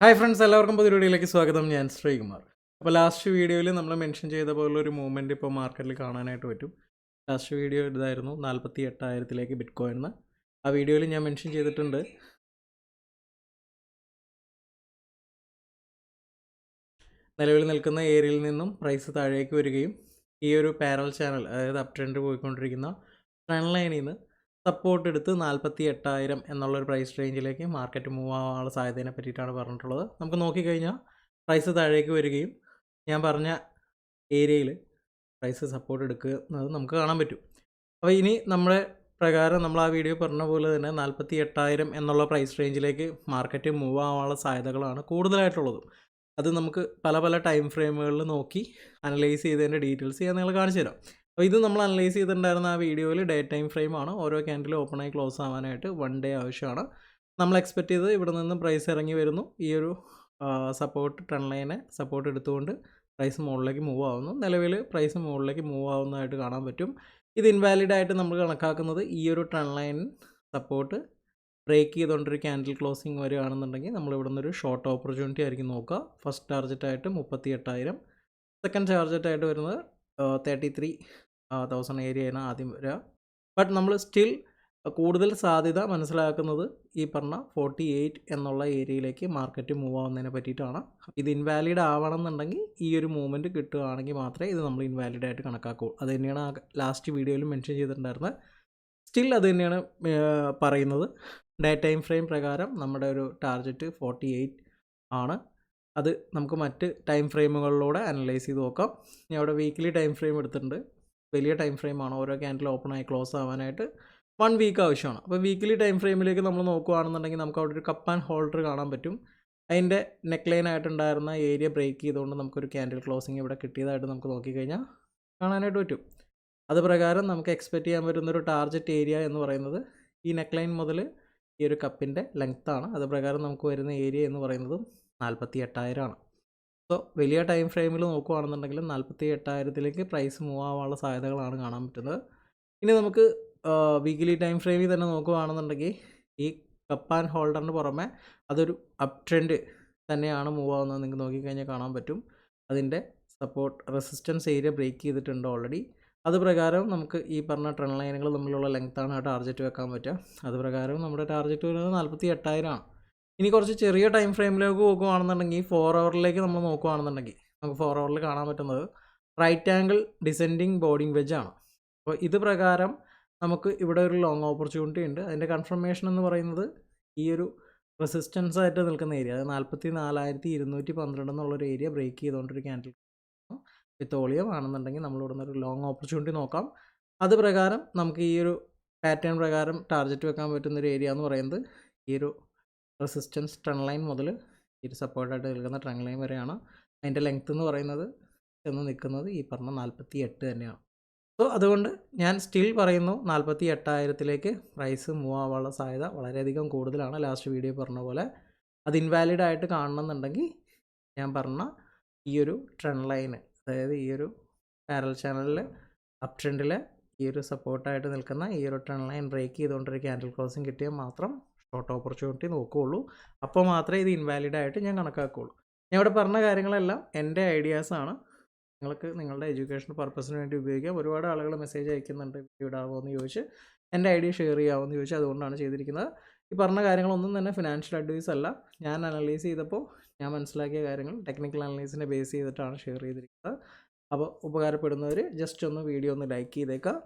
Hi friends എല്ലാവർക്കും പുതിയ വീഡിയോയിലേക്ക് സ്വാഗതം. ഞാൻ ശ്രീകുമാർ. അപ്പോൾ ലാസ്റ്റ് വീഡിയോയിൽ നമ്മൾ മെൻഷൻ ചെയ്ത പോലുള്ള ഒരു മൂവ്മെന്റ് ഇപ്പോൾ മാർക്കറ്റിൽ കാണാനായിട്ട് പറ്റും. ലാസ്റ്റ് വീഡിയോ ഇതായിരുന്നു നാൽപ്പത്തി എട്ടായിരത്തിലേക്ക് ബിറ്റ് കോയിന്ന് ആ വീഡിയോയിൽ ഞാൻ മെൻഷൻ ചെയ്തിട്ടുണ്ട്. നിലവിൽ നിൽക്കുന്ന ഏരിയയിൽ നിന്നും പ്രൈസ് താഴേക്ക് വരികയും ഈ ഒരു പാരൽ ചാനൽ അതായത് അപ് ട്രെൻഡ് പോയിക്കൊണ്ടിരിക്കുന്ന ട്രെൻഡ് ലൈനിൽ നിന്ന് സപ്പോർട്ട് എടുത്ത് നാൽപ്പത്തി എട്ടായിരം എന്നുള്ളൊരു പ്രൈസ് റേഞ്ചിലേക്ക് മാർക്കറ്റ് മൂവ് ആവാനുള്ള സാധ്യതയെ പറ്റിയിട്ടാണ് പറഞ്ഞിട്ടുള്ളത്. നമുക്ക് നോക്കിക്കഴിഞ്ഞാൽ പ്രൈസ് താഴേക്ക് വരികയും ഞാൻ പറഞ്ഞ ഏരിയയിൽ പ്രൈസ് സപ്പോർട്ട് എടുക്കുന്നത് നമുക്ക് കാണാൻ പറ്റും. അപ്പോൾ ഇനി നമ്മുടെ പ്രകാരം നമ്മൾ ആ വീഡിയോ പറഞ്ഞ പോലെ തന്നെ നാൽപ്പത്തി എട്ടായിരം എന്നുള്ള പ്രൈസ് റേഞ്ചിലേക്ക് മാർക്കറ്റ് മൂവ് ആവാനുള്ള സാധ്യതകളാണ് കൂടുതലായിട്ടുള്ളത്. അത് നമുക്ക് പല പല ടൈം ഫ്രെയിമുകളിൽ നോക്കി അനലൈസ് ചെയ്തതിന്റെ ഡീറ്റെയിൽസ് ഞാൻ നിങ്ങൾ കാണിച്ചു തരാം അപ്പോൾ ഇത് നമ്മൾ അനലൈസ് ചെയ്തിട്ടുണ്ടായിരുന്ന ആ വീഡിയോയിൽ ഡേ ടൈം ഫ്രെയിമാണ് ഓരോ ക്യാൻഡിൽ ഓപ്പൺ ആയി ക്ലോസ് ആവാനായിട്ട് വൺ ഡേ ആവശ്യമാണ്. നമ്മൾ എക്സ്പെക്ട് ചെയ്ത് ഇവിടെ നിന്ന് പ്രൈസ് ഇറങ്ങി വരുന്നു. ഈ ഒരു സപ്പോർട്ട് ട്രെൻ ലൈനെ സപ്പോർട്ട് എടുത്തുകൊണ്ട് പ്രൈസ് മുകളിലേക്ക് മൂവ് ആവുന്നു. നിലവിൽ പ്രൈസ് മുകളിലേക്ക് മൂവ് ആവുന്നതായിട്ട് കാണാൻ പറ്റും. ഇത് ഇൻവാലിഡ് ആയിട്ട് നമ്മൾ കണക്കാക്കുന്നത് ഈ ഒരു ട്രെൻ ലൈൻ സപ്പോർട്ട് ബ്രേക്ക് ചെയ്തുകൊണ്ടൊരു ക്യാൻഡിൽ ക്ലോസിങ് വരികയാണെന്നുണ്ടെങ്കിൽ നമ്മൾ ഇവിടെ നിന്നൊരു ഷോർട്ട് ഓപ്പർച്യൂണിറ്റി ആയിരിക്കും നോക്കുക. ഫസ്റ്റ് ടാർജറ്റായിട്ട് മുപ്പത്തി എട്ടായിരം സെക്കൻഡ് ടാർജറ്റായിട്ട് വരുന്നത് തേർട്ടി ത്രീ തൗസൻഡ് ഏരിയയാണ് ആദ്യം വരിക. ബട്ട് നമ്മൾ സ്റ്റിൽ കൂടുതൽ സാധ്യത മനസ്സിലാക്കുന്നത് ഈ പറഞ്ഞ ഫോർട്ടി എയ്റ്റ് എന്നുള്ള ഏരിയയിലേക്ക് മാർക്കറ്റ് മൂവ് ആവുന്നതിനെ പറ്റിയിട്ടാണ്. ഇത് ഇൻവാലിഡ് ആവണമെന്നുണ്ടെങ്കിൽ ഈ ഒരു മൂവ്മെന്റ് കിട്ടുകയാണെങ്കിൽ മാത്രമേ ഇത് നമ്മൾ ഇൻവാലിഡ് ആയിട്ട് കണക്കാക്കൂ. അത് തന്നെയാണ് ലാസ്റ്റ് വീഡിയോയിൽ മെൻഷൻ ചെയ്തിട്ടുണ്ടായിരുന്നത്. സ്റ്റിൽ അത് തന്നെയാണ് പറയുന്നത്. ഡേ ടൈം ഫ്രെയിം പ്രകാരം നമ്മുടെ ഒരു ടാർഗറ്റ് ഫോർട്ടി എയ്റ്റ് ആണ്. അത് നമുക്ക് മറ്റ് ടൈം ഫ്രെയിമുകളിലൂടെ അനലൈസ് ചെയ്ത് നോക്കാം. ഞാൻ അവിടെ വീക്കിലി ടൈം ഫ്രെയിം എടുത്തിട്ടുണ്ട്. വലിയ ടൈം ഫ്രെയിമാണ് ഓരോ ക്യാൻഡിൽ ഓപ്പൺ ആയി ക്ലോസ് ആവാനായിട്ട് വൺ വീക്ക് ആവശ്യമാണ്. അപ്പോൾ വീക്കിലി ടൈം ഫ്രെയിമിലേക്ക് നമ്മൾ നോക്കുകയാണെന്നുണ്ടെങ്കിൽ നമുക്ക് അവിടെ ഒരു കപ്പ് ആൻഡ് ഹോൾഡർ കാണാൻ പറ്റും. അതിന്റെ നെക്ക് ലൈൻ ആയിട്ടുണ്ടായിരുന്ന ഏരിയ ബ്രേക്ക് ചെയ്തുകൊണ്ട് നമുക്കൊരു ക്യാൻഡിൽ ക്ലോസിങ് ഇവിടെ കിട്ടിയതായിട്ട് നമുക്ക് നോക്കിക്കഴിഞ്ഞാൽ കാണാനായിട്ട് പറ്റും. അത് പ്രകാരം നമുക്ക് എക്സ്പെക്റ്റ് ചെയ്യാൻ പറ്റുന്ന ഒരു ടാർഗറ്റ് ഏരിയ എന്ന് പറയുന്നത് ഈ നെക്ക് ലൈൻ മുതൽ ഈ ഒരു കപ്പിന്റെ ലെങ്ത്താണ് അത് പ്രകാരം നമുക്ക് വരുന്ന ഏരിയ എന്ന് പറയുന്നതും നാൽപ്പത്തി എട്ടായിരമാണ് സോ വലിയ ടൈം ഫ്രെയിമിൽ നോക്കുകയാണെന്നുണ്ടെങ്കിൽ നാൽപ്പത്തി എട്ടായിരത്തിലേക്ക് പ്രൈസ് മൂവ് ആവാനുള്ള സാധ്യതകളാണ് കാണാൻ പറ്റുന്നത്. ഇനി നമുക്ക് വീക്കിലി ടൈം ഫ്രെയിമിൽ തന്നെ നോക്കുകയാണെന്നുണ്ടെങ്കിൽ ഈ കപ്പ് ആൻഡ് ഹോൾഡറിന് പുറമെ അതൊരു അപ് ട്രെൻഡ് തന്നെയാണ് മൂവ് ആവുന്നത് നിങ്ങൾക്ക് നോക്കിക്കഴിഞ്ഞാൽ കാണാൻ പറ്റും. അതിന്റെ സപ്പോർട്ട് റെസിസ്റ്റൻസ് ഏരിയ ബ്രേക്ക് ചെയ്തിട്ടുണ്ട് ഓൾറെഡി അത് പ്രകാരം നമുക്ക് ഈ പറഞ്ഞ ട്രെൻഡ് ലൈനുകൾ തമ്മിലുള്ള ലെങ്ത്താണ് ടാർജറ്റ് വെക്കാൻ പറ്റുക. അത് പ്രകാരം നമ്മുടെ ടാർജറ്റ് വരുന്നത് നാൽപ്പത്തി എട്ടായിരമാണ് ഇനി കുറച്ച് ചെറിയ ടൈം ഫ്രെയിമിലേക്ക് നോക്കുകയാണെന്നുണ്ടെങ്കിൽ ഫോർ അവറിലേക്ക് നമ്മൾ നോക്കുകയാണെന്നുണ്ടെങ്കിൽ നമുക്ക് ഫോർ അവറിൽ കാണാൻ പറ്റുന്നത് റൈറ്റ് ആംഗിൾ ഡിസെൻഡിങ് വെജ് ആണ്. അപ്പോൾ ഇത് പ്രകാരം നമുക്ക് ഇവിടെ ഒരു ലോങ് ഓപ്പർച്യൂണിറ്റി ഉണ്ട്. അതിന്റെ കൺഫർമേഷൻ എന്ന് പറയുന്നത് ഈ ഒരു റെസിസ്റ്റൻസ് ആയിട്ട് നിൽക്കുന്ന ഏരിയ അതായത് നാൽപ്പത്തി നാലായിരത്തി ഇരുന്നൂറ്റി പന്ത്രണ്ട് എന്നുള്ളൊരു ഏരിയ ബ്രേക്ക് ചെയ്തുകൊണ്ടൊരു ക്യാൻഡിൽ വിത്ത് ഓളിയം ആണെന്നുണ്ടെങ്കിൽ നമ്മൾ ഇവിടെ ഒരു ലോങ് ഓപ്പർച്യൂണിറ്റി നോക്കാം. അത് പ്രകാരം നമുക്ക് ഈ ഒരു പാറ്റേൺ പ്രകാരം ടാർഗറ്റ് വെക്കാൻ പറ്റുന്ന ഒരു ഏരിയ എന്ന് പറയുന്നത് ഈ ഒരു റെസിസ്റ്റൻസ് ട്രൺ ലൈൻ മുതൽ ഈ ഒരു സപ്പോർട്ടായിട്ട് നിൽക്കുന്ന ട്രൺ ലൈൻ വരെയാണ് അതിന്റെ ലെങ്ത്ത് എന്ന് പറയുന്നത് ചെന്ന് നിൽക്കുന്നത് ഈ പറഞ്ഞ നാൽപ്പത്തി എട്ട് തന്നെയാണ്. സോ അതുകൊണ്ട് ഞാൻ സ്റ്റിൽ പറയുന്നു നാൽപ്പത്തി എട്ടായിരത്തിലേക്ക് പ്രൈസ് മൂവ് ആവാനുള്ള സാധ്യത വളരെയധികം കൂടുതലാണ് ലാസ്റ്റ് വീഡിയോ പറഞ്ഞ പോലെ. അത് ഇൻവാലിഡ് ആയിട്ട് കാണണമെന്നുണ്ടെങ്കിൽ ഞാൻ പറഞ്ഞ ഈ ഒരു ട്രെൻഡ് ലൈന് അതായത് ഈ ഒരു പാരൽ ചാനലിൽ അപ് ട്രെൻഡിൽ ഈ ഒരു സപ്പോർട്ടായിട്ട് നിൽക്കുന്ന ഈ ഒരു ട്രൺ ലൈൻ ബ്രേക്ക് ചെയ്തുകൊണ്ടൊരു ക്യാൻഡിൽ ക്ലോസിങ് കിട്ടിയാൽ മാത്രം ഷോർട്ട് ഓപ്പർച്യൂണിറ്റി നോക്കുകയുള്ളൂ അപ്പോൾ മാത്രമേ ഇത് ഇൻവാലിഡ് ആയിട്ട് ഞാൻ കണക്കാക്കുകയുള്ളൂ ഞാൻ ഇവിടെ പറഞ്ഞ കാര്യങ്ങളെല്ലാം എന്റെ ഐഡിയാസാണ് നിങ്ങൾക്ക് നിങ്ങളുടെ എഡ്യൂക്കേഷൻ പർപ്പസിന് വേണ്ടി ഉപയോഗിക്കാം. ഒരുപാട് ആളുകൾ മെസ്സേജ് അയക്കുന്നുണ്ട് ഇടാമോ എന്ന് ചോദിച്ച്. എന്റെ ഐഡിയ ഷെയർ ചെയ്യാമോ എന്ന് ചോദിച്ചാൽ അതുകൊണ്ടാണ് ചെയ്തിരിക്കുന്നത്. ഈ പറഞ്ഞ കാര്യങ്ങളൊന്നും തന്നെ ഫിനാൻഷ്യൽ അഡ്വൈസ് അല്ല. ഞാൻ അനലൈസ് ചെയ്തപ്പോൾ ഞാൻ മനസ്സിലാക്കിയ കാര്യങ്ങൾ ടെക്നിക്കൽ അനലൈസിനെ ബേസ് ചെയ്തിട്ടാണ് ഷെയർ ചെയ്തിരിക്കുന്നത്. അപ്പോൾ ഉപകാരപ്പെടുന്നവർ ജസ്റ്റ് ഒന്ന് വീഡിയോ ഒന്ന് ലൈക്ക് ചെയ്തേക്കുക